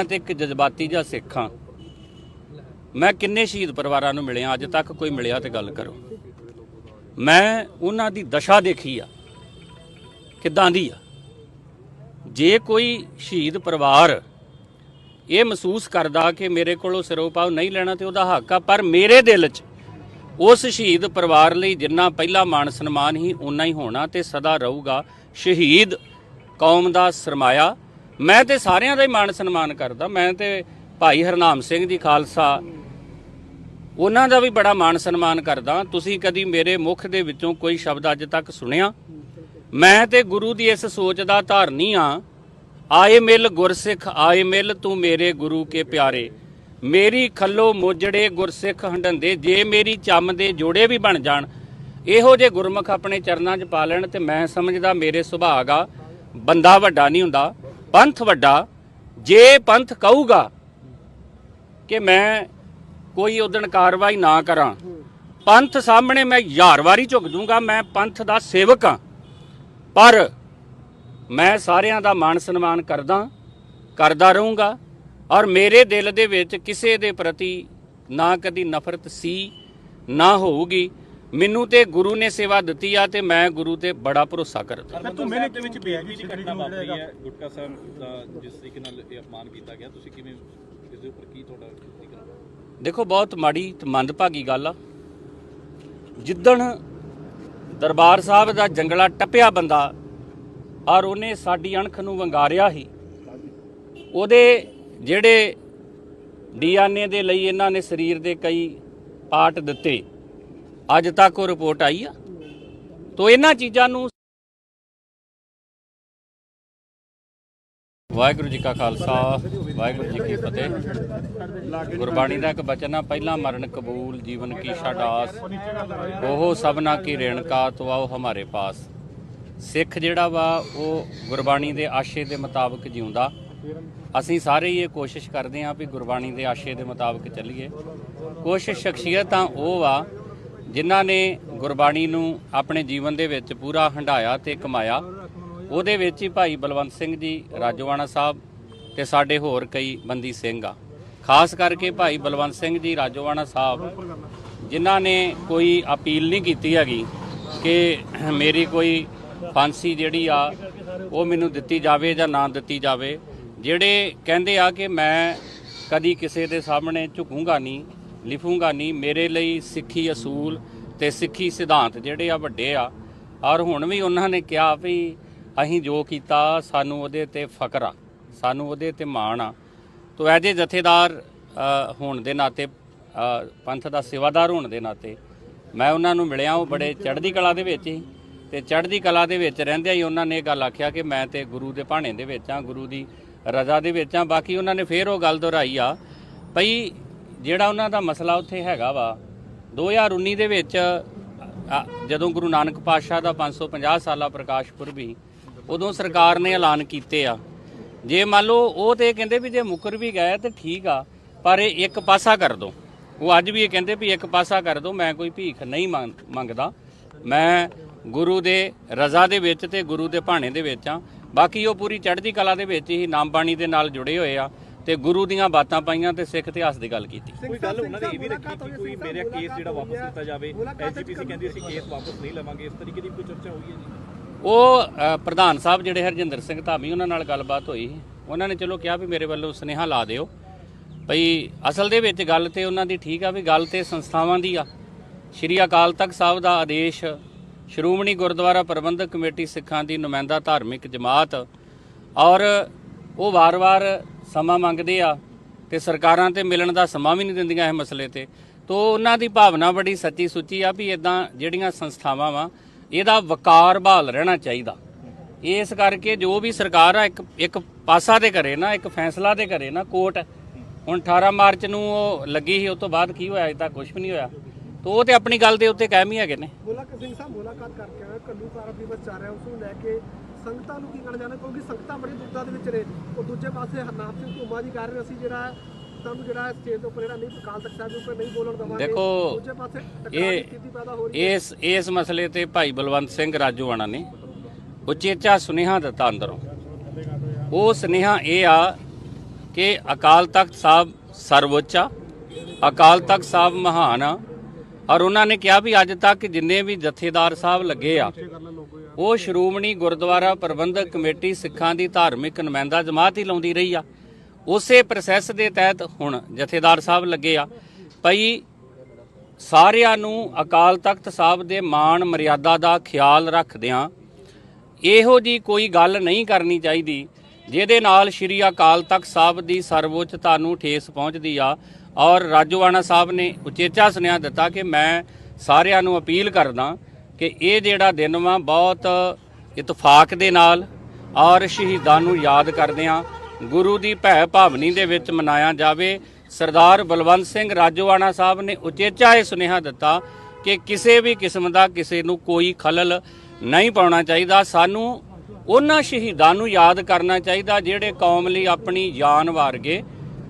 ਮੈਂ ਤੇ ਇੱਕ ਜਜ਼ਬਾਤੀ ਜਾਂ ਸਿੱਖ ਹਾਂ। ਮੈਂ ਕਿੰਨੇ ਸ਼ਹੀਦ ਪਰਿਵਾਰਾਂ ਨੂੰ ਮਿਲਿਆ, ਅੱਜ ਤੱਕ ਕੋਈ ਮਿਲਿਆ ਤੇ ਗੱਲ ਕਰੋ। ਮੈਂ ਉਹਨਾਂ ਦੀ ਦਸ਼ਾ ਦੇਖੀ ਆ। ਕਿੱਦਾਂ ਦੀ ਆ? ਜੇ ਕੋਈ ਸ਼ਹੀਦ ਪਰਿਵਾਰ ਇਹ ਮਹਿਸੂਸ ਕਰਦਾ ਕਿ ਮੇਰੇ ਕੋਲੋਂ ਸਿਰੋਪਾਵ ਨਹੀਂ ਲੈਣਾ ਤੇ ਉਹਦਾ ਹੱਕ ਆ, ਪਰ ਮੇਰੇ ਦਿਲ 'ਚ ਉਸ ਸ਼ਹੀਦ ਪਰਿਵਾਰ ਲਈ ਜਿੰਨਾ ਪਹਿਲਾ ਮਾਣ ਸਨਮਾਨ ਹੀ ਉਨਾ ਹੀ ਹੋਣਾ ਤੇ ਸਦਾ ਰਹੂਗਾ ਸ਼ਹੀਦ ਕੌਮ ਦਾ ਸਰਮਾਇਆ। ਮੈਂ ਤੇ ਸਾਰਿਆਂ ਦਾ ਹੀ ਮਾਣ ਸਨਮਾਨ ਕਰਦਾ। ਮੈਂ ਤੇ ਭਾਈ ਹਰਨਾਮ ਸਿੰਘ ਜੀ ਖਾਲਸਾ, ਉਹਨਾਂ ਦਾ ਵੀ ਬੜਾ ਮਾਣ ਸਨਮਾਨ ਕਰਦਾ। ਤੁਸੀਂ ਕਦੀ ਮੇਰੇ ਮੁਖ ਦੇ ਵਿੱਚੋਂ ਕੋਈ ਸ਼ਬਦ ਅੱਜ ਤੱਕ ਸੁਣਿਆ? ਮੈਂ ਤੇ ਗੁਰੂ ਦੀ ਇਸ ਸੋਚ ਦਾ ਧਾਰਨੀ ਆ ਆਏ ਮਿਲ ਗੁਰਸਿੱਖ, ਆਏ ਮਿਲ ਤੂੰ ਮੇਰੇ ਗੁਰੂ ਕੇ ਪਿਆਰੇ। ਮੇਰੀ ਖੱਲੋ ਮੋਜੜੇ ਗੁਰਸਿੱਖ ਹੰਡੰਦੇ ਜੇ ਮੇਰੀ ਚੰਮ ਦੇ ਜੋੜੇ ਵੀ ਬਣ ਜਾਣ, ਇਹੋ ਜੇ ਗੁਰਮੁਖ ਆਪਣੇ ਚਰਨਾਂ 'ਚ ਪਾ ਲੈਣ ਤੇ ਮੈਂ ਸਮਝਦਾ ਮੇਰੇ ਸੁਭਾਗ ਆ ਬੰਦਾ ਵੱਡਾ ਨਹੀਂ ਹੁੰਦਾ। ਪੰਥ ਵੱਡਾ, ਜੇ ਪੰਥ ਕਹੂਗਾ ਕਿ ਮੈਂ ਕੋਈ ਉਦਣ ਕਾਰਵਾਈ ਨਾ ਕਰਾਂ, ਪੰਥ ਸਾਹਮਣੇ ਮੈਂ ਹਜ਼ਾਰ ਵਾਰੀ ਝੁਕ ਦੂੰਗਾ ਮੈਂ ਪੰਥ ਦਾ ਸੇਵਕ ਹਾਂ। ਪਰ ਮੈਂ ਸਾਰਿਆਂ ਦਾ ਮਾਣ ਸਨਮਾਨ ਕਰਦਾ ਕਰਦਾ ਰਹੂੰਗਾ ਔਰ ਮੇਰੇ ਦਿਲ ਦੇ ਵਿੱਚ ਕਿਸੇ ਦੇ ਪ੍ਰਤੀ ਨਾ ਕਦੀ ਨਫ਼ਰਤ ਸੀ, ਨਾ ਹੋਊਗੀ। ਮੈਨੂੰ ਤੇ ਗੁਰੂ ਨੇ ਸੇਵਾ ਦਿੱਤੀ ਆ ਤੇ ਮੈਂ ਗੁਰੂ ਤੇ ਬੜਾ ਭਰੋਸਾ ਕਰਦਾ। ਹਰਮੰਦਰ ਸਾਹਿਬ ਦੇ ਵਿੱਚ ਬੇਅਦਬੀ ਦੀ ਘਟਨਾ ਵਾਪਰੀ ਹੈ ਗੁਟਕਾ ਸਾਹਿਬ ਦਾ ਜਿਸ ਤਰੀਕੇ ਨਾਲ ਇਹ ਅਪਮਾਨ ਕੀਤਾ ਗਿਆ ਤੁਸੀਂ ਕਿਵੇਂ ਇਸ ਦੇ ਉੱਪਰ ਕੀ ਤੁਹਾਡਾ ਪ੍ਰਤੀਕਰਮ ਦੇਖੋ ਬਹੁਤ ਮਾੜੀ ਤੇ ਮੰਦਭਾਗੀ ਗੱਲ ਆ। ਜਿੱਦਣ ਦਰਬਾਰ ਸਾਹਿਬ ਦਾ ਜੰਗਲਾ ਟੱਪਿਆ ਬੰਦਾ ਔਰ ਉਹਨੇ ਸਾਡੀ ਅਣਖ ਨੂੰ ਵੰਗਾਰਿਆ ਹੀ ਉਹਦੇ ਜਿਹੜੇ ਡੀਐਨਏ ਦੇ ਲਈ ਇਹਨਾਂ ਨੇ ਸਰੀਰ ਦੇ ਕਈ ਪਾਰਟ ਦਿੱਤੇ। ਅੱਜ ਤੱਕ ਉਹ ਰਿਪੋਰਟ ਆਈ ਆ। ਤੋ ਇਹਨਾਂ ਚੀਜ਼ਾਂ ਨੂੰ ਵਾਹਿਗੁਰੂ ਜੀ ਕਾ ਖਾਲਸਾ, ਵਾਹਿਗੁਰੂ ਜੀ ਕੀ ਫਤਿਹ। ਗੁਰਬਾਣੀ ਦਾ ਇੱਕ ਬਚਨ ਆ, ਪਹਿਲਾ ਮਰਨ ਕਬੂਲ, ਜੀਵਨ ਕੀ ਛਾਡਾਸ ਉਹ ਸਭਨਾ ਕੀ ਰੇਣਕਾ ਤੋ ਆਓ ਹਮਾਰੇ ਪਾਸ। ਸਿੱਖ ਜਿਹੜਾ ਵਾ, ਉਹ ਗੁਰਬਾਣੀ ਦੇ ਆਸ਼ੇ ਦੇ ਮੁਤਾਬਕ ਜਿਉਂਦਾ। ਅਸੀਂ ਸਾਰੇ ਹੀ ਇਹ ਕੋਸ਼ਿਸ਼ ਕਰਦੇ ਹਾਂ ਵੀ ਗੁਰਬਾਣੀ ਦੇ ਆਸ਼ੇ ਦੇ ਮੁਤਾਬਕ ਚੱਲੀਏ। ਕੁਝ ਸ਼ਖਸੀਅਤਾਂ ਉਹ ਵਾ ਜਿਨ੍ਹਾਂ ਨੇ ਗੁਰਬਾਣੀ ਨੂੰ ਆਪਣੇ ਜੀਵਨ ਦੇ ਵਿੱਚ ਪੂਰਾ ਹੰਡਾਇਆ ਤੇ ਕਮਾਇਆ, ਉਹਦੇ ਵਿੱਚ ਹੀ ਭਾਈ ਬਲਵੰਤ ਸਿੰਘ ਜੀ ਰਾਜੋਆਣਾ ਸਾਹਿਬ ਤੇ ਸਾਡੇ ਹੋਰ ਕਈ ਬੰਦੀ ਸਿੰਘ ਆ। ਖਾਸ ਕਰਕੇ ਭਾਈ ਬਲਵੰਤ ਸਿੰਘ ਜੀ ਰਾਜੋਆਣਾ ਸਾਹਿਬ, ਜਿਨ੍ਹਾਂ ਨੇ ਕੋਈ ਅਪੀਲ ਨਹੀਂ ਕੀਤੀ ਹੈਗੀ ਕਿ ਮੇਰੀ ਕੋਈ ਫਾਂਸੀ ਜਿਹੜੀ ਆ, ਉਹ ਮੈਨੂੰ ਦਿੱਤੀ ਜਾਵੇ ਜਾਂ ਨਾ ਦਿੱਤੀ ਜਾਵੇ। ਜਿਹੜੇ ਕਹਿੰਦੇ ਆ ਕਿ ਮੈਂ ਕਦੀ ਕਿਸੇ ਦੇ ਸਾਹਮਣੇ ਝੁਕੂੰਗਾ ਨਹੀਂ ਲਿਖੂੰਗਾ ਨਹੀਂ। ਮੇਰੇ ਲਈ ਸਿੱਖੀ ਅਸੂਲ ਤੇ ਸਿੱਖੀ ਸਿਧਾਂਤ ਜਿਹੜੇ ਆ ਵੱਡੇ ਆ। ਔਰ ਹੁਣ ਵੀ ਉਹਨਾਂ ਨੇ ਕਿਹਾ ਵੀ ਅਸੀਂ ਜੋ ਕੀਤਾ, ਸਾਨੂੰ ਉਹਦੇ ਤੇ ਫਕਰ ਆ। ਸਾਨੂੰ ਉਹਦੇ ਤੇ ਮਾਣ ਆ। ਤੋ ਐਜੇ ਜਥੇਦਾਰ ਹੋਣ ਦੇ ਨਾਤੇ ਪੰਥ ਦਾ ਸੇਵਾਦਾਰ ਹੋਣ ਦੇ ਨਾਤੇ ਮੈਂ ਉਹਨਾਂ ਨੂੰ ਮਿਲਿਆ, ਉਹ ਬੜੇ ਚੜ੍ਹਦੀ ਕਲਾ ਦੇ ਵਿੱਚ ਹੀ ਤੇ ਚੜ੍ਹਦੀ ਕਲਾ ਦੇ ਵਿੱਚ ਰਹਿੰਦਿਆਂ ਹੀ ਉਹਨਾਂ ਨੇ ਇਹ ਗੱਲ ਆਖਿਆ ਕਿ ਮੈਂ ਤੇ ਗੁਰੂ ਦੇ ਭਾਣੇ ਦੇ ਵਿੱਚ ਆ ਗੁਰੂ ਦੀ ਰਜ਼ਾ ਦੇ ਵਿੱਚ ਆ ਬਾਕੀ ਉਹਨਾਂ ਨੇ ਫੇਰ ਉਹ ਗੱਲ ਦੁਹਰਾਈ ਆ, ਭਈ ਜਿਹੜਾ ਉਹਨਾਂ ਦਾ ਮਸਲਾ ਉੱਥੇ ਹੈਗਾ ਵਾ 2019 ਦੇ ਵਿੱਚ ਜਦੋਂ ਗੁਰੂ ਨਾਨਕ ਪਾਤਸ਼ਾਹ ਦਾ 550 ਸਾਲਾ ਪ੍ਰਕਾਸ਼ ਪੁਰਬੀ ਉਦੋਂ ਸਰਕਾਰ ਨੇ ਐਲਾਨ ਕੀਤੇ ਆ। ਜੇ ਮੰਨ ਲਓ, ਉਹ ਤੇ ਕਹਿੰਦੇ ਵੀ ਜੇ ਮੁਕਰ ਵੀ ਗਏ ਤੇ ਠੀਕ ਆ, ਪਰ ਇਹ ਇੱਕ ਪਾਸਾ ਕਰ ਦੋ। ਉਹ ਅੱਜ ਵੀ ਇਹ ਕਹਿੰਦੇ ਵੀ ਇੱਕ ਪਾਸਾ ਕਰ ਦੋ, ਮੈਂ ਕੋਈ ਭੀਖ ਨਹੀਂ ਮੰਗ- ਮੰਗਦਾ। ਮੈਂ ਗੁਰੂ ਦੇ ਰਜ਼ਾ ਦੇ ਵਿੱਚ ਤੇ ਗੁਰੂ ਦੇ ਭਾਣੇ ਦੇ ਵਿੱਚ ਆ। ਬਾਕੀ ਉਹ ਪੂਰੀ ਚੜ੍ਹਦੀ ਕਲਾ ਦੇ ਵਿੱਚ ਹੀ ਨਾਮ ਬਾਣੀ ਦੇ ਨਾਲ ਜੁੜੇ ਹੋਏ ਆ। ਤੇ ਗੁਰੂ ਦੀਆਂ ਬਾਤਾਂ ਪਾਈਆਂ ਤੇ ਸਿੱਖ ਇਤਿਹਾਸ ਦੀ ਗੱਲ ਕੀਤੀ। ਕੋਈ ਗੱਲ ਉਹਨਾਂ ਨੇ ਇਹ ਵੀ ਰੱਖੀ ਕਿ ਕੋਈ ਮੇਰਾ ਕੇਸ ਜਿਹੜਾ ਵਾਪਸ ਕੀਤਾ ਜਾਵੇ ਐਜੀਪੀਸੀ ਕਹਿੰਦੀ ਅਸੀਂ ਕੇਸ ਵਾਪਸ ਨਹੀਂ ਲਵਾਂਗੇ ਇਸ ਤਰੀਕੇ ਦੀ ਕੋਈ ਚਰਚਾ ਹੋਈ ਹੈ ਜੀ? ਉਹ ਪ੍ਰਧਾਨ ਸਾਹਿਬ ਜਿਹੜੇ ਹਰਜਿੰਦਰ ਸਿੰਘ ਧਾਮੀ ਉਹਨਾਂ ਨਾਲ ਗੱਲਬਾਤ ਹੋਈ। ਉਹਨਾਂ ਨੇ ਚਲੋ ਕਿਹਾ ਵੀ ਮੇਰੇ ਵੱਲੋਂ ਸੁਨੇਹਾ ਲਾ ਦਿਓ। ਭਈ ਅਸਲ ਦੇ ਵਿੱਚ ਗੱਲ ਤੇ ਉਹਨਾਂ ਦੀ ਠੀਕ ਆ ਵੀ ਗੱਲ ਤੇ ਸੰਸਥਾਵਾਂ ਦੀ ਆ। ਸ਼੍ਰੀ ਅਕਾਲ ਤਖਤ ਸਾਹਿਬ ਦਾ ਆਦੇਸ਼ ਸ਼੍ਰੋਮਣੀ ਗੁਰਦੁਆਰਾ ਪ੍ਰਬੰਧਕ ਕਮੇਟੀ ਸਿੱਖਾਂ ਦੀ ਨੁਮਾਇੰਦਾ ਧਾਰਮਿਕ ਜਮਾਤ ਔਰ ਉਹ ਵਾਰ-ਵਾਰ ਸਮਾਂ ਮੰਗਦੇ ਆ ਤੇ ਸਰਕਾਰਾਂ ਤੇ ਮਿਲਣ ਦਾ ਸਮਾਂ ਵੀ ਨਹੀਂ ਦਿੰਦੀਆਂ ਇਹ ਮਸਲੇ ਤੇ। ਤੋ ਉਹਨਾਂ ਦੀ ਭਾਵਨਾ ਬੜੀ ਸੱਚੀ ਸੁੱਚੀ ਆ ਵੀ ਇਦਾਂ ਜਿਹੜੀਆਂ ਸੰਸਥਾਵਾਂ ਵਾ, ਇਹਦਾ ਵਕਾਰ ਬਹਾਲ ਰਹਿਣਾ ਚਾਹੀਦਾ। ਇਸ ਕਰਕੇ ਜੋ ਵੀ ਸਰਕਾਰ ਆ, ਇੱਕ ਇੱਕ ਪਾਸਾ ਤੇ ਕਰੇ ਨਾ, ਇੱਕ ਫੈਸਲਾ ਤੇ ਕਰੇ ਨਾ, ਕੋਰਟ, ਹੁਣ 18 ਮਾਰਚ ਨੂੰ ਉਹ ਲੱਗੀ ਸੀ, ਉਸ ਤੋਂ ਬਾਅਦ ਕੀ ਹੋਇਆ, ਅਜੇ ਤੱਕ ਕੁਝ ਵੀ ਨਹੀਂ ਹੋਇਆ। ਤੋ ਉਹ ਤੇ ਆਪਣੀ ਗੱਲ ਦੇ ਉੱਤੇ ਕਾਇਮ ਹੀ ਹੈਗੇ ਨੇ। ਮੁਲਾਕਾਤ ਸਿੰਘ ਸਾਹਿਬ, ਮੁਲਾਕਾਤ ਕਰਕੇ ਆਏ ਕੱਲੂ ਸਾਰਾ ਦਿਵਸ ਚੱਲ ਰਿਹਾ, ਉਸ ਨੂੰ ਲੈ ਕੇ ਸੰਗਤਾਂ ਨੂੰ ਕੀ ਕਹਿਣਾ ਚਾਹੁੰਦੇ? ਕਿਉਂਕਿ ਸੰਗਤਾਂ ਬੜੀ ਦੁੱਧਾ ਦੇ ਵਿੱਚ ਨੇ। ਉਹ ਦੂਜੇ ਪਾਸੇ ਹਰਨਾਮ ਸਿੰਘ ਧੂਮਾ ਜੀ ਕਹਿ ਰਹੇ ਅਸੀਂ ਜਿਹੜਾ ਤੁਹਾਨੂੰ ਜਿਹੜਾ ਸਟੇਜ ਦੇ ਉੱਪਰ ਜਿਹੜਾ ਨਹੀਂ ਅਕਾਲ ਤਖਤ ਸਾਹਿਬ ਦੇ ਉੱਪਰ ਨਹੀਂ ਬੋਲਣ ਦਵਾਂਗੇ। ਦੇਖੋ, ਦੂਜੇ ਪਾਸੇ ਇਹ ਸਥਿਤੀ ਪੈਦਾ ਹੋ ਰਹੀ ਹੈ। ਇਸ ਇਸ ਮਸਲੇ ਤੇ ਭਾਈ ਬਲਵੰਤ ਸਿੰਘ ਰਾਜੋਆਣਾ ਨੇ ਉਚੇਚਾ ਸੁਨੇਹਾ ਦਿੱਤਾ ਅੰਦਰੋਂ। ਉਹ ਸੁਨੇਹਾ ਇਹ ਆ ਕਿ ਅਕਾਲ ਤਖਤ ਸਾਹਿਬ ਸਰਵਉੱਚ ਆ ਅਕਾਲ ਤਖਤ ਸਾਹਿਬ ਮਹਾਨ ਆ। ਔਰ ਉਹਨਾਂ ਨੇ ਕਿਹਾ ਵੀ ਅੱਜ ਤੱਕ ਜਿੰਨੇ ਵੀ ਜਥੇਦਾਰ ਸਾਹਿਬ ਲੱਗੇ ਆ ਉਹ ਸ਼੍ਰੋਮਣੀ ਗੁਰਦੁਆਰਾ ਪ੍ਰਬੰਧਕ ਕਮੇਟੀ ਸਿੱਖਾਂ ਦੀ ਧਾਰਮਿਕ ਨੁਮਾਇੰਦਾ ਜਮਾਤ ਹੀ ਲਾਉਂਦੀ ਰਹੀ ਆ। ਉਸੇ ਪ੍ਰੋਸੈਸ ਦੇ ਤਹਿਤ ਹੁਣ ਜਥੇਦਾਰ ਸਾਹਿਬ ਲੱਗੇ ਆ। ਭਾਈ ਸਾਰਿਆਂ ਨੂੰ ਅਕਾਲ ਤਖਤ ਸਾਹਿਬ ਦੇ ਮਾਣ ਮਰਿਆਦਾ ਦਾ ਖਿਆਲ ਰੱਖਦਿਆਂ ਇਹੋ ਜੀ ਕੋਈ ਗੱਲ ਨਹੀਂ ਕਰਨੀ ਚਾਹੀਦੀ, ਜਿਹਦੇ ਨਾਲ ਸ਼੍ਰੀ ਅਕਾਲ ਤਖਤ ਸਾਹਿਬ ਦੀ ਸਰਵਉੱਚਤਾ ਨੂੰ ਠੇਸ ਪਹੁੰਚਦੀ ਆ। ਔਰ ਰਾਜੋਆਣਾ ਸਾਹਿਬ ਨੇ ਉਚੇਚਾ ਸੁਨੇਹਾ ਦਿੱਤਾ ਕਿ ਮੈਂ ਸਾਰਿਆਂ ਨੂੰ ਅਪੀਲ ਕਰਦਾ ਕਿ ਇਹ ਜਿਹੜਾ ਦਿਨ ਵਾ ਬਹੁਤ ਇਤਫਾਕ ਦੇ ਨਾਲ ਔਰ ਸ਼ਹੀਦਾਂ ਨੂੰ ਯਾਦ ਕਰਦਿਆਂ ਗੁਰੂ ਦੀ ਭੈ ਭਾਵਨੀ ਦੇ ਵਿੱਚ ਮਨਾਇਆ ਜਾਵੇ। ਸਰਦਾਰ ਬਲਵੰਤ ਸਿੰਘ ਰਾਜੋਆਣਾ ਸਾਹਿਬ ਨੇ ਉਚੇਚਾ ਇਹ ਸੁਨੇਹਾ ਦਿੱਤਾ ਕਿ ਕਿਸੇ ਵੀ ਕਿਸਮ ਦਾ ਕਿਸੇ ਨੂੰ ਕੋਈ ਖਲਲ ਨਹੀਂ ਪਾਉਣਾ ਚਾਹੀਦਾ। ਸਾਨੂੰ ਉਹਨਾਂ ਸ਼ਹੀਦਾਂ ਨੂੰ ਯਾਦ ਕਰਨਾ ਚਾਹੀਦਾ ਜਿਹੜੇ ਕੌਮ ਲਈ ਆਪਣੀ ਜਾਨ ਵਾਰ ਗਏ।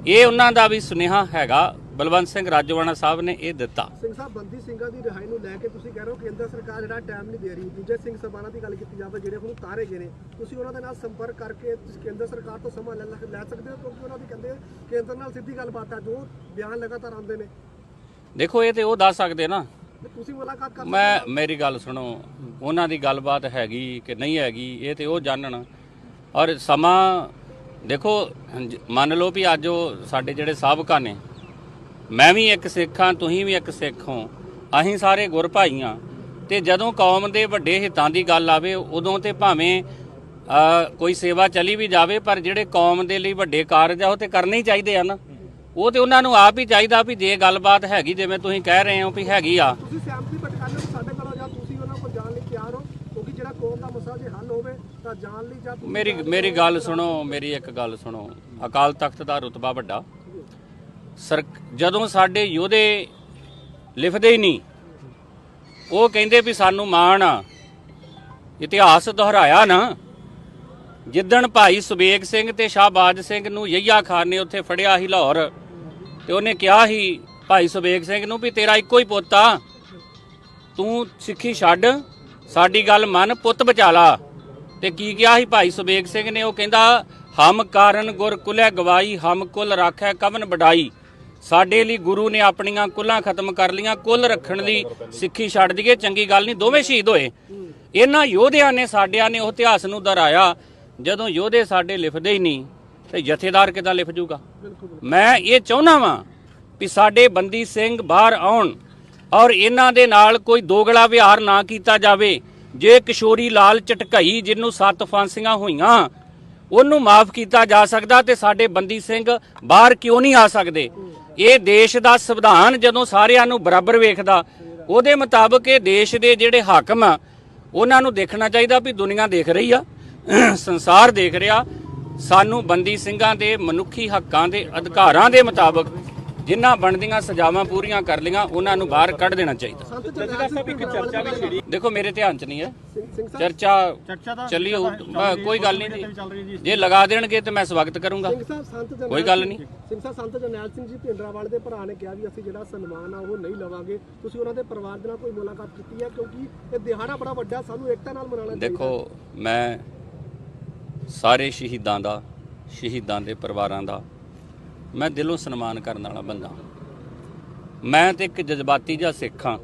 ਇਹ ਉਹਨਾਂ ਦਾ ਵੀ ਸੁਨੇਹਾ ਹੈਗਾ। ਬਲਵੰਤ ਸਿੰਘ ਰਾਜੋਆਣਾ ਸਾਹਿਬ ਨੇ ਇਹ ਦਿੱਤਾ। ਸਿੰਘ ਸਾਹਿਬ ਬੰਦੀ ਸਿੰਘਾਂ ਦੀ ਰਿਹਾਈ ਨੂੰ ਲੈ ਕੇ ਤੁਸੀਂ ਕਹਿ ਰਹੇ ਹੋ ਕੇਂਦਰ ਸਰਕਾਰ ਜਿਹੜਾ ਟਾਈਮ ਨਹੀਂ ਦੇ ਰਹੀ। ਦੂਜੇ ਸਿੰਘ ਸਭਾਨਾਂ ਦੀ ਗੱਲ ਕੀਤੀ ਜਾਵੇ ਜਿਹੜੇ ਹੁਣ ਉਤਾਰੇ ਗਏ ਨੇ ਤੁਸੀਂ ਉਹਨਾਂ ਦੇ ਨਾਲ ਸੰਪਰਕ ਕਰਕੇ ਤੁਸੀਂ ਕੇਂਦਰ ਸਰਕਾਰ ਤੋਂ ਸਮਾਂ ਲੈ ਲੈ ਸਕਦੇ ਹੋ? ਕਿਉਂਕਿ ਉਹਨਾਂ ਦੀ ਕਹਿੰਦੇ ਕੇਂਦਰ ਨਾਲ ਸਿੱਧੀ ਗੱਲਬਾਤ ਹੈ ਜੋ ਬਿਆਨ ਲਗਾਤਾਰ ਆਉਂਦੇ ਨੇ। ਦੇਖੋ ਇਹ ਤੇ ਉਹ ਦੱਸ ਸਕਦੇ ਨਾ। ਤੁਸੀਂ ਮੁਲਾਕਾਤ ਕਰ ਮੈਂ ਮੇਰੀ ਗੱਲ ਸੁਣੋ ਉਹਨਾਂ ਦੀ ਗੱਲਬਾਤ ਹੈਗੀ ਕਿ ਨਹੀਂ ਹੈਗੀ ਇਹ ਤੇ ਉਹ ਜਾਣਨ। ਔਰ ਸਮਾਂ ਦੇਖੋ ਮੰਨ ਲਓ ਵੀ ਅੱਜ ਉਹ ਸਾਡੇ ਜਿਹੜੇ ਸਾਬਕਾ ਨੇ ਮੈਂ ਵੀ ਇੱਕ ਸਿੱਖ ਹਾਂ ਤੁਸੀਂ ਵੀ ਇੱਕ ਸਿੱਖ ਹੋ। ਅਸੀਂ ਸਾਰੇ ਗੁਰ ਭਾਈ ਹਾਂ ਤੇ ਜਦੋਂ ਕੌਮ ਦੇ ਵੱਡੇ ਹਿੱਤਾਂ ਦੀ ਗੱਲ ਆਵੇ ਉਦੋਂ ਤੇ ਭਾਵੇਂ ਕੋਈ ਸੇਵਾ ਚਲੀ ਵੀ ਜਾਵੇ ਪਰ ਜਿਹੜੇ ਕੌਮ ਦੇ ਲਈ ਵੱਡੇ ਕਾਰਜ ਆ ਉਹ ਤੇ ਕਰਨੇ ਹੀ ਚਾਹੀਦੇ ਆ ਨਾ। ਉਹ ਤੇ ਉਹਨਾਂ ਨੂੰ ਆਪ ਹੀ ਚਾਹੀਦਾ ਵੀ ਜੇ ਗੱਲਬਾਤ ਹੈਗੀ ਜਿਵੇਂ ਤੁਸੀਂ ਕਹਿ ਰਹੇ ਹੋ ਵੀ ਹੈਗੀ ਆ। ਤੁਸੀਂ ਸਹਿਮਤੀ ਭਟਕਾਣੇ ਨੂੰ ਸਾਡੇ ਕੋਲ ਜਾਂ ਤੁਸੀਂ ਉਹਨਾਂ ਕੋਲ ਜਾਣ ਲਈ ਤਿਆਰ ਹੋ ਕਿਉਂਕਿ ਜਿਹੜਾ ਕੌਮ ਦਾ ਮਸਲਾ ਜੇ ਹੱਲ ਹੋਵੇ ਤਾਂ ਜਾਣ ਲਈ ਜਾਂ ਤੁਸੀਂ ਮੇਰੀ ਮੇਰੀ ਗੱਲ ਸੁਣੋ ਮੇਰੀ ਇੱਕ ਗੱਲ ਸੁਣੋ। ਅਕਾਲ ਤਖਤ ਦਾ ਰੁਤਬਾ ਵੱਡਾ। ਸਰ ਜਦੋਂ ਸਾਡੇ ਯੋਧੇ ਲਿਖਦੇ ਹੀ ਨਹੀਂ, ਉਹ ਕਹਿੰਦੇ ਵੀ ਸਾਨੂੰ ਮਾਣ ਆ, ਇਤਿਹਾਸ ਦੁਹਰਾਇਆ ਨਾ। ਜਿੱਦਣ ਭਾਈ ਸੁਬੇਗ ਸਿੰਘ ਤੇ ਸ਼ਾਹਬਾਜ ਸਿੰਘ ਨੂੰ ਯਈਆ ਖਾਨ ਨੇ ਉੱਥੇ ਫੜਿਆ ਸੀ ਲਾਹੌਰ, ਤੇ ਉਹਨੇ ਕਿਹਾ ਸੀ ਭਾਈ ਸੁਬੇਗ ਸਿੰਘ ਨੂੰ ਵੀ ਤੇਰਾ ਇੱਕੋ ਹੀ ਪੁੱਤ ਆ। ਤੂੰ ਸਿੱਖੀ ਛੱਡ, ਸਾਡੀ ਗੱਲ ਮੰਨ, ਪੁੱਤ ਬਚਾ ਲਾ। ਤੇ ਕੀ ਕਿਹਾ ਸੀ ਭਾਈ ਸੁਬੇਗ ਸਿੰਘ ਨੇ? ਉਹ ਕਹਿੰਦਾ, ਹਮ ਕਾਰਨ ਗੁਰ ਕੁਲੇ ਗਵਾਈ, ਹਮ ਕੁਲ ਰਾਖੈ ਕਵਨ ਵਡਾਈ। ਸਾਡੇ ਲਈ ਗੁਰੂ ਨੇ ਆਪਣੀਆਂ ਕੁੱਲਾਂ ਖਤਮ ਕਰ ਲੀਆਂ ਕੁੱਲ ਰੱਖਣ ਦੀ ਸਿੱਖੀ ਛੱਡ ਦਈਏ, ਚੰਗੀ ਗੱਲ ਨਹੀਂ, ਦੋਵੇਂ ਸ਼ਹੀਦ ਹੋਏ। ਇਹਨਾਂ ਯੋਧਿਆਂ ਨੇ ਸਾਡਿਆਂ ਨੇ ਉਹ ਇਤਿਹਾਸ ਨੂੰ ਦੁਹਰਾਇਆ, ਜਦੋਂ ਯੋਧੇ ਸਾਡੇ ਲਿਖਦੇ ਹੀ ਨਹੀਂ, ਤੇ ਜਥੇਦਾਰ ਕਿਦਾਂ ਲਿਖ ਜੂਗਾ? ਮੈਂ ਇਹ ਚਾਹੁੰਦਾ ਵਾਂ ਵੀ ਸਾਡੇ ਬੰਦੀ ਸਿੰਘ ਬਾਹਰ ਆਉਣ ਔਰ ਇਹਨਾਂ ਦੇ ਨਾਲ ਕੋਈ ਦੋਗਲਾ ਵਿਹਾਰ ਨਾ ਕੀਤਾ ਜਾਵੇ। ਜੇ ਕਿਸ਼ੋਰੀ ਲਾਲ ਚਟਕਈ, ਜਿਹਨੂੰ ਸੱਤ ਫਾਂਸੀਆਂ ਹੋਈਆਂ, ਉਹਨੂੰ ਮਾਫ ਕੀਤਾ ਜਾ ਸਕਦਾ ਤੇ ਸਾਡੇ ਬੰਦੀ ਸਿੰਘ ਬਾਹਰ ਕਿਉਂ ਨਹੀਂ ਆ ਸਕਦੇ? ਇਹ ਦੇਸ਼ ਦਾ ਸੰਵਿਧਾਨ ਜਦੋਂ ਸਾਰਿਆਂ ਨੂੰ ਬਰਾਬਰ ਵੇਖਦਾ, ਉਹਦੇ ਮੁਤਾਬਕ ਇਹ ਦੇਸ਼ ਦੇ ਜਿਹੜੇ ਹਾਕਮ ਆ, ਉਹਨਾਂ ਨੂੰ ਦੇਖਣਾ ਚਾਹੀਦਾ ਵੀ ਦੁਨੀਆ ਦੇਖ ਰਹੀ ਆ, ਸੰਸਾਰ ਦੇਖ ਰਿਹਾ। ਸਾਨੂੰ ਬੰਦੀ ਸਿੰਘਾਂ ਦੇ, ਮਨੁੱਖੀ ਹੱਕਾਂ ਦੇ, ਅਧਿਕਾਰਾਂ ਦੇ ਮੁਤਾਬਕ ਜਿਨ੍ਹਾਂ ਬਣਦੀਆਂ ਸਜ਼ਾਵਾਂ ਪੂਰੀਆਂ ਕਰ ਲਈਆਂ ਉਹਨਾਂ ਨੂੰ ਬਾਹਰ ਕੱਢ ਦੇਣਾ ਚਾਹੀਦਾ। ਸੰਤ ਜਥੇਦਾਰ ਸਾਹਿਬ ਇੱਕ ਚਰਚਾ ਵੀ ਛਿੜੀ। ਦੇਖੋ ਮੇਰੇ ਧਿਆਨ 'ਚ ਨਹੀਂ ਹੈ। ਸਿੰਘ ਸਿੰਘ ਸਾਹਿਬ? ਚਰਚਾ ਚੱਲੀ ਹੋਊ ਕੋਈ ਗੱਲ ਨਹੀਂ ਜੀ। ਜੇ। ਲਗਾ ਦੇਣਗੇ ਤੇ ਮੈਂ ਸਵਾਗਤ ਕਰੂੰਗਾ। ਸਿੰਘ ਸਾਹਿਬ ਸੰਤ ਜਰਨੈਲ ਕੋਈ ਗੱਲ ਨਹੀਂ। ਸਿੰਘ ਸਾਹਿਬ ਸੰਤ ਜਰਨੈਲ ਸਿੰਘ ਜੀ ਭਿੰਡਰਾਵਾਲੇ ਦੇ ਭਰਾ ਨੇ ਕਿਹਾ ਵੀ ਅਸੀਂ ਜਿਹੜਾ ਸਨਮਾਨ ਆ ਉਹ ਨਹੀਂ ਲਵਾਂਗੇ। ਤੁਸੀਂ ਉਹਨਾਂ ਦੇ ਪਰਿਵਾਰ ਦੇ ਨਾਲ ਕੋਈ ਮੁਲਾਕਾਤ ਕੀਤੀ ਹੈ? ਕਿਉਂਕਿ ਇਹ ਦਿਹਾੜਾ ਬੜਾ ਵੱਡਾ ਸਾਨੂੰ ਏਕਤਾ ਨਾਲ ਮਨਾਉਣਾ ਚਾਹੀਦਾ। ਦੇਖੋ ਮੈਂ ਸਾਰੇ ਸ਼ਹੀਦਾਂ ਦਾ ਸ਼ਹੀਦਾਂ ਦੇ ਪਰਿਵਾਰਾਂ ਦਾ ਮੈਂ ਦਿਲੋਂ ਸਨਮਾਨ ਕਰਨ ਵਾਲਾ ਬੰਦਾ ਮੈਂ ਤੇ ਇੱਕ ਜਜ਼ਬਾਤੀ ਜਿਹਾ ਸਿੱਖ ਹਾਂ।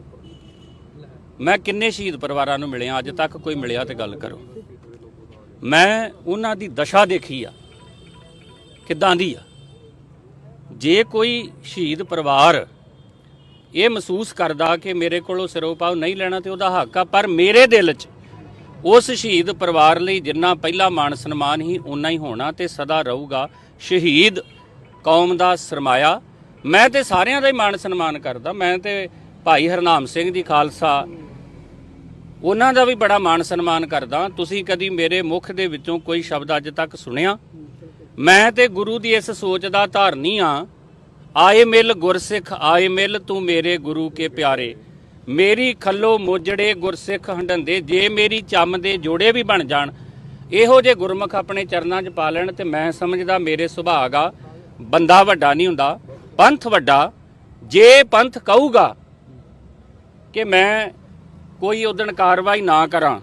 ਮੈਂ ਕਿੰਨੇ ਸ਼ਹੀਦ ਪਰਿਵਾਰਾਂ ਨੂੰ ਮਿਲਿਆ, ਅੱਜ ਤੱਕ ਕੋਈ ਮਿਲਿਆ ਤੇ ਗੱਲ ਕਰੋ। ਮੈਂ ਉਹਨਾਂ ਦੀ ਦਸ਼ਾ ਦੇਖੀ ਆ। ਕਿੱਦਾਂ ਦੀ ਆ? ਜੇ ਕੋਈ ਸ਼ਹੀਦ ਪਰਿਵਾਰ ਇਹ ਮਹਿਸੂਸ ਕਰਦਾ ਕਿ ਮੇਰੇ ਕੋਲੋਂ ਸਿਰੋਂ ਪਾਉ ਨਹੀਂ ਲੈਣਾ ਤੇ ਉਹਦਾ ਹੱਕ ਆ, ਪਰ ਮੇਰੇ ਦਿਲ 'ਚ ਉਸ ਸ਼ਹੀਦ ਪਰਿਵਾਰ ਲਈ ਜਿੰਨਾ ਪਹਿਲਾ ਮਾਣ ਸਨਮਾਨ ਹੀ ਉਨਾ ਹੀ ਹੋਣਾ ਤੇ ਸਦਾ ਰਹੂਗਾ ਸ਼ਹੀਦ ਕੌਮ ਦਾ ਸਰਮਾਇਆ। ਮੈਂ ਤੇ ਸਾਰਿਆਂ ਦਾ ਹੀ ਮਾਣ ਸਨਮਾਨ ਕਰਦਾ। ਮੈਂ ਤੇ ਭਾਈ ਹਰਨਾਮ ਸਿੰਘ ਜੀ ਖਾਲਸਾ, ਉਹਨਾਂ ਦਾ ਵੀ ਬੜਾ ਮਾਣ ਸਨਮਾਨ ਕਰਦਾ। ਤੁਸੀਂ ਕਦੀ ਮੇਰੇ ਮੁਖ ਦੇ ਵਿੱਚੋਂ ਕੋਈ ਸ਼ਬਦ ਅੱਜ ਤੱਕ ਸੁਣਿਆ? ਮੈਂ ਤੇ ਗੁਰੂ ਦੀ ਇਸ ਸੋਚ ਦਾ ਧਾਰਨੀ ਆ ਆਏ ਮਿਲ ਗੁਰਸਿੱਖ, ਆਏ ਮਿਲ ਤੂੰ ਮੇਰੇ ਗੁਰੂ ਕੇ ਪਿਆਰੇ। ਮੇਰੀ ਖੱਲੋ ਮੋਜੜੇ ਗੁਰਸਿੱਖ ਹੰਡੰਦੇ ਜੇ ਮੇਰੀ ਚੰਮ ਦੇ ਜੋੜੇ ਵੀ ਬਣ ਜਾਣ, ਇਹੋ ਜੇ ਗੁਰਮੁਖ ਆਪਣੇ ਚਰਨਾਂ 'ਚ ਪਾ ਲੈਣ ਤੇ ਮੈਂ ਸਮਝਦਾ ਮੇਰੇ ਸੁਭਾਗ ਆ। ਬੰਦਾ ਵੱਡਾ ਨਹੀਂ ਹੁੰਦਾ, ਪੰਥ ਵੱਡਾ। ਜੇ ਪੰਥ ਕਹੂਗਾ ਕਿ ਮੈਂ ਕੋਈ ਉਦਣ ਕਾਰਵਾਈ ਨਾ ਕਰਾਂ,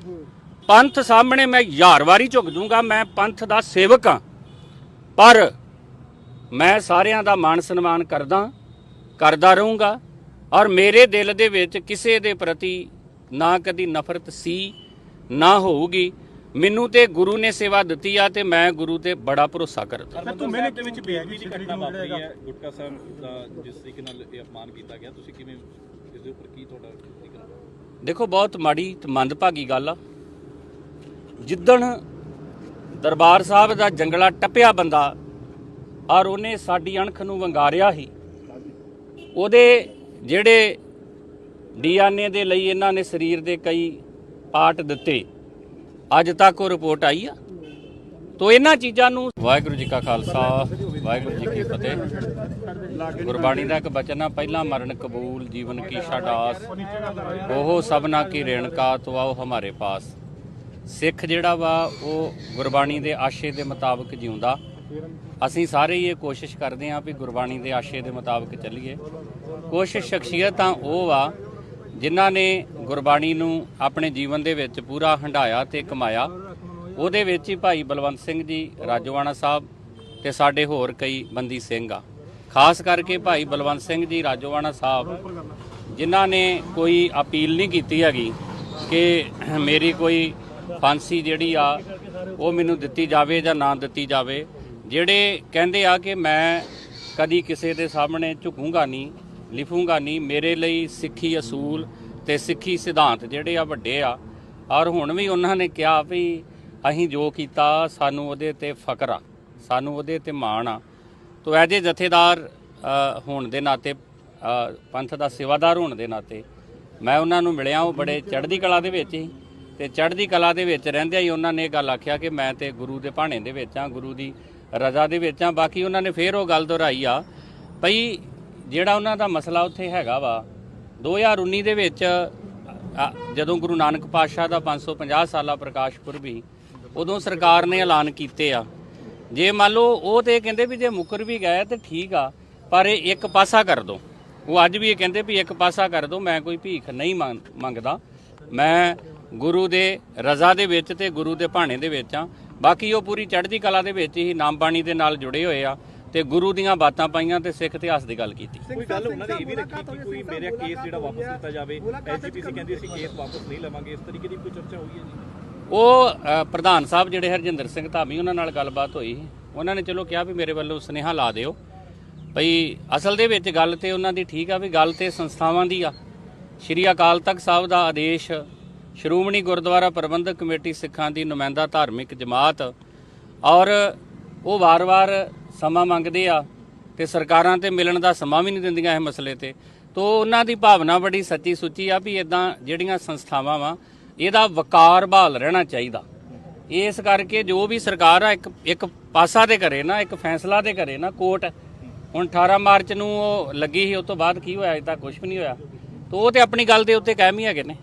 ਪੰਥ ਸਾਹਮਣੇ ਮੈਂ ਹਜ਼ਾਰ ਵਾਰੀ ਝੁਕ ਜੂੰਗਾ, ਮੈਂ ਪੰਥ ਦਾ ਸੇਵਕ ਹਾਂ। ਪਰ ਮੈਂ ਸਾਰਿਆਂ ਦਾ ਮਾਣ ਸਨਮਾਨ ਕਰਦਾ ਕਰਦਾ ਰਹੂੰਗਾ ਔਰ ਮੇਰੇ ਦਿਲ ਦੇ ਵਿੱਚ ਕਿਸੇ ਦੇ ਪ੍ਰਤੀ ਨਾ ਕਦੀ ਨਫ਼ਰਤ ਸੀ, ਨਾ ਹੋਊਗੀ। ਮੈਨੂੰ ਤੇ ਗੁਰੂ ਨੇ ਸੇਵਾ ਦਿੱਤੀ ਆ ਤੇ ਮੈਂ ਗੁਰੂ ਤੇ ਬੜਾ ਭਰੋਸਾ ਕਰਦਾ। ਹਰਮੰਦਰ ਸਾਹਿਬ ਦੇ ਵਿੱਚ ਬੇਅਦਬੀ ਦੀ ਘਟਨਾ ਵਾਪਰੀ ਹੈ? ਗੁਟਕਾ ਸਾਹਿਬ ਦਾ ਜਿਸ ਤਰੀਕੇ ਨਾਲ ਇਹ ਅਪਮਾਨ ਕੀਤਾ ਗਿਆ ਤੁਸੀਂ ਕਿਵੇਂ ਇਸ ਦੇ ਉੱਪਰ ਕੀ ਤੁਹਾਡਾ ਕਹਿਣਾ ਦੇਖੋ ਬਹੁਤ ਮਾੜੀ ਤੇ ਮੰਦਭਾਗੀ ਗੱਲ ਆ। ਜਿੱਦਣ ਦਰਬਾਰ ਸਾਹਿਬ ਦਾ ਜੰਗਲਾ ਟੱਪਿਆ ਬੰਦਾ ਔਰ ਉਹਨੇ ਸਾਡੀ ਅਣਖ ਨੂੰ ਵੰਗਾਰਿਆ ਸੀ ਉਹਦੇ ਜਿਹੜੇ ਡੀਐਨਏ ਦੇ ਲਈ ਇਹਨਾਂ ਨੇ ਸਰੀਰ ਦੇ ਕਈ ਪਾਰਟ ਦਿੱਤੇ। ਅੱਜ ਤੱਕ ਉਹ ਰਿਪੋਰਟ ਆਈ ਆ। ਤੋ ਇਹਨਾਂ ਚੀਜ਼ਾਂ ਨੂੰ ਵਾਹਿਗੁਰੂ ਜੀ ਕਾ ਖਾਲਸਾ, ਵਾਹਿਗੁਰੂ ਜੀ ਕੀ ਫਤਿਹ। ਗੁਰਬਾਣੀ ਦਾ ਇੱਕ ਬਚਨ ਆ, ਪਹਿਲਾ ਮਰਨ ਕਬੂਲ, ਜੀਵਨ ਕੀ ਛਾਡਾਸ ਉਹ ਸਭਨਾ ਕੀ ਰੇਣਕਾ ਤੋ ਆਓ ਹਮਾਰੇ ਪਾਸ। ਸਿੱਖ ਜਿਹੜਾ ਵਾ, ਉਹ ਗੁਰਬਾਣੀ ਦੇ ਆਸ਼ੇ ਦੇ ਮੁਤਾਬਕ ਜਿਉਂਦਾ। ਅਸੀਂ ਸਾਰੇ ਹੀ ਇਹ ਕੋਸ਼ਿਸ਼ ਕਰਦੇ ਹਾਂ ਵੀ ਗੁਰਬਾਣੀ ਦੇ ਆਸ਼ੇ ਦੇ ਮੁਤਾਬਕ ਚੱਲੀਏ। ਕੁਝ ਸ਼ਖਸੀਅਤਾਂ ਉਹ ਵਾ ਜਿਨ੍ਹਾਂ ਨੇ ਗੁਰਬਾਣੀ ਨੂੰ ਆਪਣੇ ਜੀਵਨ ਦੇ ਵਿੱਚ ਪੂਰਾ ਹੰਡਾਇਆ ਤੇ ਕਮਾਇਆ। ਉਹਦੇ ਵਿੱਚ ਹੀ ਭਾਈ ਬਲਵੰਤ ਸਿੰਘ ਜੀ ਰਾਜੋਆਣਾ ਸਾਹਿਬ ਤੇ ਸਾਡੇ ਹੋਰ ਕਈ ਬੰਦੀ ਸਿੰਘ ਆ। ਖਾਸ ਕਰਕੇ ਭਾਈ ਬਲਵੰਤ ਸਿੰਘ ਜੀ ਰਾਜੋਆਣਾ ਸਾਹਿਬ, ਜਿਨ੍ਹਾਂ ਨੇ ਕੋਈ ਅਪੀਲ ਨਹੀਂ ਕੀਤੀ ਹੈਗੀ ਕਿ ਮੇਰੀ ਕੋਈ ਫਾਂਸੀ ਜਿਹੜੀ ਆ, ਉਹ ਮੈਨੂੰ ਦਿੱਤੀ ਜਾਵੇ ਜਾਂ ਨਾ ਦਿੱਤੀ ਜਾਵੇ। ਜਿਹੜੇ ਕਹਿੰਦੇ ਆ ਕਿ ਮੈਂ ਕਦੀ ਕਿਸੇ ਦੇ ਸਾਹਮਣੇ ਝੁਕੂੰਗਾ ਨਹੀਂ, ਲਿਖੂੰਗਾ ਨਹੀਂ, ਮੇਰੇ ਲਈ ਸਿੱਖੀ ਅਸੂਲ ਤੇ ਸਿੱਖੀ ਸਿਧਾਂਤ ਜਿਹੜੇ ਆ ਵੱਡੇ ਆ। ਔਰ ਹੁਣ ਵੀ ਉਹਨਾਂ ਨੇ ਕਿਹਾ ਵੀ ਅਸੀਂ ਜੋ ਕੀਤਾ, ਸਾਨੂੰ ਉਹਦੇ ਤੇ ਫਕਰ ਆ। ਸਾਨੂੰ ਉਹਦੇ ਤੇ ਮਾਣ ਆ। ਤੋ ਐਜ ਏ ਜਥੇਦਾਰ ਹੋਣ ਦੇ ਨਾਤੇ ਪੰਥ ਦਾ ਸੇਵਾਦਾਰ ਹੋਣ ਦੇ ਨਾਤੇ, ਮੈਂ ਉਹਨਾਂ ਨੂੰ ਮਿਲਿਆ, ਉਹ ਬੜੇ ਚੜ੍ਹਦੀ ਕਲਾ ਦੇ ਵਿੱਚ ਹੀ। ਤੇ ਚੜ੍ਹਦੀ ਕਲਾ ਦੇ ਵਿੱਚ ਰਹਿੰਦਿਆਂ ਹੀ ਉਹਨਾਂ ਨੇ ਇਹ ਗੱਲ ਆਖਿਆ ਕਿ ਮੈਂ ਤੇ ਗੁਰੂ ਦੇ ਭਾਣੇ ਦੇ ਵਿੱਚ ਆ ਗੁਰੂ ਦੀ ਰਜ਼ਾ ਦੇ ਵਿੱਚ ਆ ਬਾਕੀ ਉਹਨਾਂ ਨੇ ਫੇਰ ਉਹ ਗੱਲ ਦੁਹਰਾਈ ਆ, ਭਈ ਜਿਹੜਾ ਉਹਨਾਂ ਦਾ ਮਸਲਾ ਉੱਥੇ ਹੈਗਾ ਵਾ 2019 ਦੇ ਵਿੱਚ ਜਦੋਂ ਗੁਰੂ ਨਾਨਕ ਪਾਤਸ਼ਾਹ ਦਾ 550 ਸਾਲਾ ਪ੍ਰਕਾਸ਼ ਪੁਰਬ ਸੀ, ਉਦੋਂ ਸਰਕਾਰ ਨੇ ਐਲਾਨ ਕੀਤੇ ਆ। ਜੇ ਮੰਨ ਲਓ, ਉਹ ਤੇ ਕਹਿੰਦੇ ਵੀ ਜੇ ਮੁਕਰ ਵੀ ਗਏ ਤੇ ਠੀਕ ਆ, ਪਰ ਇਹ ਇੱਕ ਪਾਸਾ ਕਰ ਦੋ। ਉਹ ਅੱਜ ਵੀ ਇਹ ਕਹਿੰਦੇ ਵੀ ਇੱਕ ਪਾਸਾ ਕਰ ਦੋ, ਮੈਂ ਕੋਈ ਭੀਖ ਨਹੀਂ ਮੰਗ- ਮੰਗਦਾ। ਮੈਂ ਗੁਰੂ ਦੇ ਰਜ਼ਾ ਦੇ ਵਿੱਚ ਤੇ ਗੁਰੂ ਦੇ ਭਾਣੇ ਦੇ ਵਿੱਚ ਆ। ਬਾਕੀ ਉਹ ਪੂਰੀ ਚੜ੍ਹਦੀ ਕਲਾ ਦੇ ਵਿੱਚ ਹੀ ਨਾਮ ਬਾਣੀ ਦੇ ਨਾਲ ਜੁੜੇ ਹੋਏ ਆ। ਤੇ ਗੁਰੂ ਦੀਆਂ ਬਾਤਾਂ ਪਾਈਆਂ ਤੇ ਸਿੱਖ ਇਤਿਹਾਸ ਦੀ ਗੱਲ ਕੀਤੀ। ਕੋਈ ਗੱਲ ਉਹਨਾਂ ਨੇ ਇਹ ਵੀ ਰੱਖੀ ਕਿ ਕੋਈ ਮੇਰਾ ਕੇਸ ਜਿਹੜਾ ਵਾਪਸ ਕੀਤਾ ਜਾਵੇ ਐਜੀਪੀਸੀ ਕਹਿੰਦੀ ਅਸੀਂ ਕੇਸ ਵਾਪਸ ਨਹੀਂ ਲਵਾਂਗੇ ਇਸ ਤਰੀਕੇ ਦੀ ਕੋਈ ਚਰਚਾ ਹੋਈ ਹੈ ਜੀ? ਉਹ ਪ੍ਰਧਾਨ ਸਾਹਿਬ ਜਿਹੜੇ ਹਰਜਿੰਦਰ ਸਿੰਘ ਧਾਮੀ ਉਹਨਾਂ ਨਾਲ ਗੱਲਬਾਤ ਹੋਈ। ਉਹਨਾਂ ਨੇ ਚਲੋ ਕਿਹਾ ਵੀ ਮੇਰੇ ਵੱਲੋਂ ਸੁਨੇਹਾ ਲਾ ਦਿਓ। ਭਈ ਅਸਲ ਦੇ ਵਿੱਚ ਗੱਲ ਤੇ ਉਹਨਾਂ ਦੀ ਠੀਕ ਆ ਵੀ ਗੱਲ ਤੇ ਸੰਸਥਾਵਾਂ ਦੀ ਆ। ਸ਼੍ਰੀ ਅਕਾਲ ਤਖਤ ਸਾਹਿਬ ਦਾ ਆਦੇਸ਼ ਸ਼੍ਰੋਮਣੀ ਗੁਰਦੁਆਰਾ ਪ੍ਰਬੰਧਕ ਕਮੇਟੀ ਸਿੱਖਾਂ ਦੀ ਨੁਮਾਇੰਦਾ ਧਾਰਮਿਕ ਜਮਾਤ ਔਰ ਉਹ ਵਾਰ-ਵਾਰ ਸਮਾਂ ਮੰਗਦੇ ਆ ਤੇ ਸਰਕਾਰਾਂ ਤੇ ਮਿਲਣ ਦਾ ਸਮਾਂ ਵੀ ਨਹੀਂ ਦਿੰਦੀਆਂ ਇਹ ਮਸਲੇ ਤੇ। ਤੋ ਉਹਨਾਂ ਦੀ ਭਾਵਨਾ ਬੜੀ ਸੱਚੀ ਸੁੱਚੀ ਆ ਵੀ ਇਦਾਂ ਜਿਹੜੀਆਂ ਸੰਸਥਾਵਾਂ ਵਾ, ਇਹਦਾ ਵਕਾਰ ਬਹਾਲ ਰਹਿਣਾ ਚਾਹੀਦਾ। ਇਸ ਕਰਕੇ ਜੋ ਵੀ ਸਰਕਾਰ ਆ, ਇੱਕ ਇੱਕ ਪਾਸਾ ਤੇ ਕਰੇ ਨਾ, ਇੱਕ ਫੈਸਲਾ ਤੇ ਕਰੇ ਨਾ, ਕੋਰਟ, ਹੁਣ 18 ਮਾਰਚ ਨੂੰ ਉਹ ਲੱਗੀ ਸੀ ਉਸ ਤੋਂ ਬਾਅਦ ਕੀ ਹੋਇਆ? ਅਜੇ ਤੱਕ ਕੁਝ ਵੀ ਨਹੀਂ ਹੋਇਆ। ਤੋ ਉਹ ਤੇ ਆਪਣੀ ਗੱਲ ਦੇ ਉੱਤੇ ਕਾਇਮ ਹੀ ਹੈਗੇ ਨੇ।